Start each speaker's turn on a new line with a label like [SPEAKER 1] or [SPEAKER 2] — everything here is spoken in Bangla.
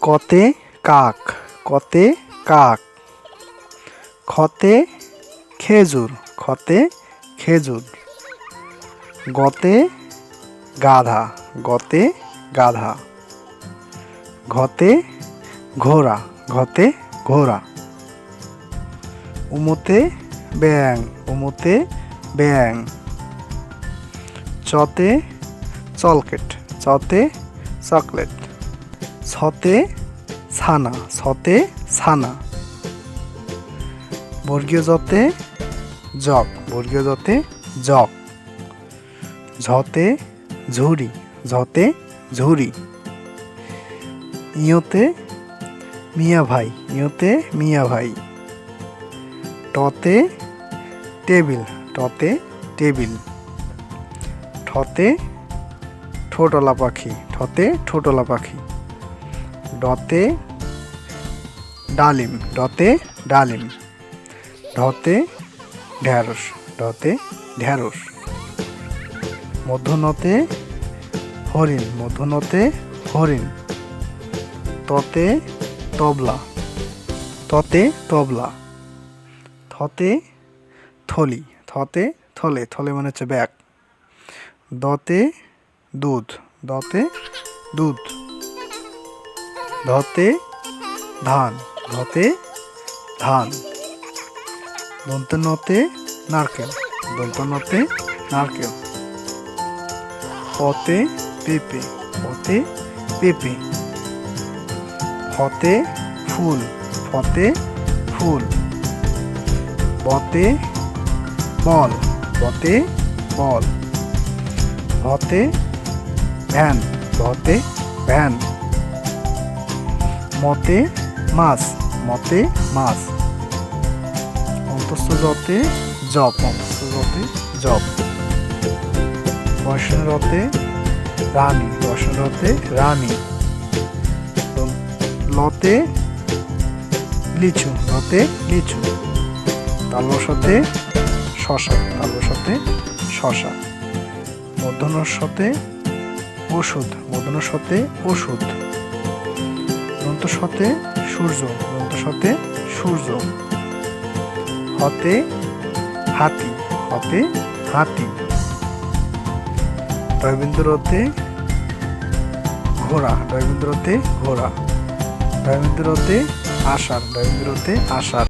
[SPEAKER 1] কতে কাক কতে কাক। খতে খেজুর খতে খেজুর। গতে গাধা গতে গাধা। ঘতে ঘোড়া ঘতে ঘোড়া। উমতে ব্যাং উমতে ব্যাং চতে চলকেট, চতে চকলেট। ছতে ছানা ছতে ছানা বর্গীয় জতে জগ বর্গীয় জতে জগ ঝতে ঝুড়ি ঝতে ঝুড়ি। ইয়োতে মিয়া ভাই, ইয়োতে মিয়া ভাই। টতে টেবিল টতে টেবিল। ঠতে ঠোঁটলা পাখি, ঠতে ঠোঁটলা পাখি। ডতে ডালিম ডতে ডালিম ঢতে ঢ্যাঁড়স ঢতে ঢ্যাঁড়স মধ্যনতে হরিণ মধ্যনতে হরিণ, ততে তবলা ততে তবলা, থতে থলি, থতে থলে থলে মানে হচ্ছে ব্যাগ। দতে দুধ দতে দুধ। ধতে ধান ধতে ধান। দন্তনতে নারকেল দন্তনতে নারকেল। পতে পেঁপে পতে পেঁপে। ফতে ফুল ফতে ফুল। বতে বল বতে বল ভতে ভ্যান ভতে ভ্যান। মতে মাছ মতে মাছ। অন্তস্থ যতে জব অন্তস্থ যতে জব রতে রানী। রতে রানী লতে লিচু লতে লিচু। তালবসাতে শশা তালবসাতে শশা। মধ্যাহ্নর সাথে ওষুধ মধ্যাহ্নর সাথে ওষুধ। দন্ত সাথে সূর্য দন্ত সাথে সূর্য। হতে হাতি হতে হাতি। রবীন্দ্রতে ঘোড়া রবীন্দ্রতে ঘোড়া। রবীন্দ্রতে আষাঢ় রবীন্দ্রতে আষাঢ়।